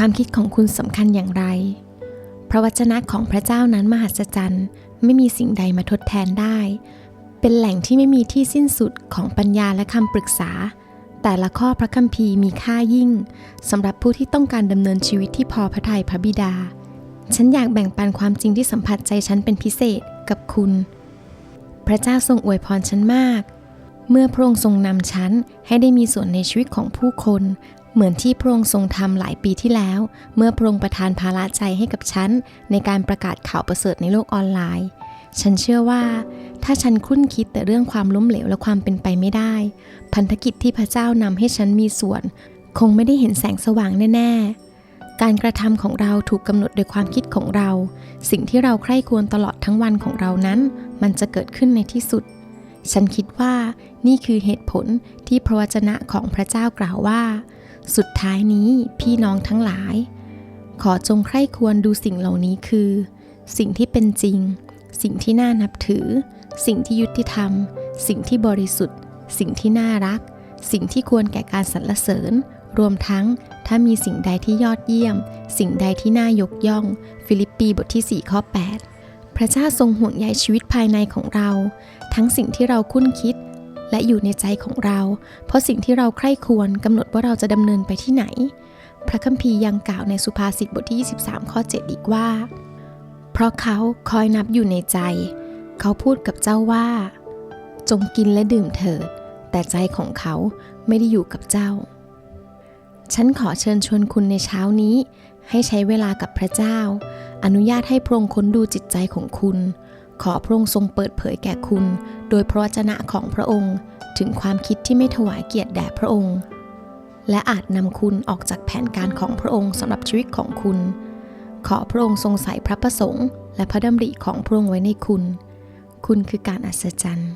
ความคิดของคุณสำคัญอย่างไร พระวจนะของพระเจ้านั้นมหัศจรรย์ ไม่มีสิ่งใดมาทดแทนได้ เป็นแหล่งที่ไม่มีที่สิ้นสุดของปัญญาและคำปรึกษา แต่ละข้อพระคัมภีร์มีค่ายิ่งสำหรับผู้ที่ต้องการดำเนินชีวิตที่พอพระทัยพระบิดา ฉันอยากแบ่งปันความจริงที่สัมผัสใจฉันเป็นพิเศษกับคุณ พระเจ้าทรงอวยพรฉันมาก เมื่อพระองค์ทรงนำฉันให้ได้มีส่วนในชีวิตของผู้คน เหมือนที่พระองค์ทรงทำหลายปีที่แล้ว เมื่อพระองค์ประทานภาระใจให้กับฉัน ในการประกาศข่าวประเสริฐในโลกออนไลน์ ฉันเชื่อว่า ถ้าฉันคุ้นคิดแต่เรื่องความล้มเหลวและความเป็นไปไม่ได้ พันธกิจที่พระเจ้านำให้ฉันมีส่วน คงไม่ได้เห็นแสงสว่างแน่ ๆ การกระทำของเราถูกกำหนดโดยความคิดของเรา สิ่งที่เราใคร่ควรตลอดทั้งวันของเรานั้น มันจะเกิดขึ้นในที่สุดฉันคิดว่านี่คือเหตุผลที่พระวจนะของพระเจ้ากล่าวว่า สุดท้ายนี้พี่น้องทั้งหลาย ขอจงใคร่ควรดูสิ่งเหล่านี้คือ สิ่งที่เป็นจริง สิ่งที่น่านับถือ สิ่งที่ยุติธรรม สิ่งที่บริสุทธิ์ สิ่งที่น่ารัก สิ่งที่ควรแก่การสรรเสริญ รวมทั้งถ้ามีสิ่งใดที่ยอดเยี่ยม สิ่งใดที่น่ายกย่อง ฟิลิปปีบทที่ 4 ข้อ 8 พระเจ้าทรงห่วงใยชีวิตภายในของเรา ทั้งสิ่งที่เราคุ้นคิด และอยู่ในใจของเรา เพราะสิ่งที่เราใคร่ควรกำหนดว่าเราจะดำเนินไปที่ไหน พระคัมภีร์ยังกล่าวในสุภาษิตบทที่ 23 ข้อ 7 อีกว่า เพราะเขาคอยนับอยู่ในใจ เขาพูดกับเจ้าว่า จงกินและดื่มเถิด แต่ใจของเขาไม่ได้อยู่กับเจ้า ฉันขอเชิญชวนคุณในเช้านี้ ให้ใช้เวลากับพระเจ้า อนุญาตให้พระองค์ค้นดูจิตใจของคุณ ขอพระองค์ทรงเปิดเผยแก่คุณ โดยพระวจนะของพระองค์ ถึงความคิดที่ไม่ถวายเกียรติแด่พระองค์ และอาจนำคุณออกจากแผนการของพระองค์สำหรับชีวิตของคุณ ขอพระองค์ทรงใส่พระประสงค์ และพระดำริของพระองค์ไว้ในคุณ คุณคือการอัศจรรย์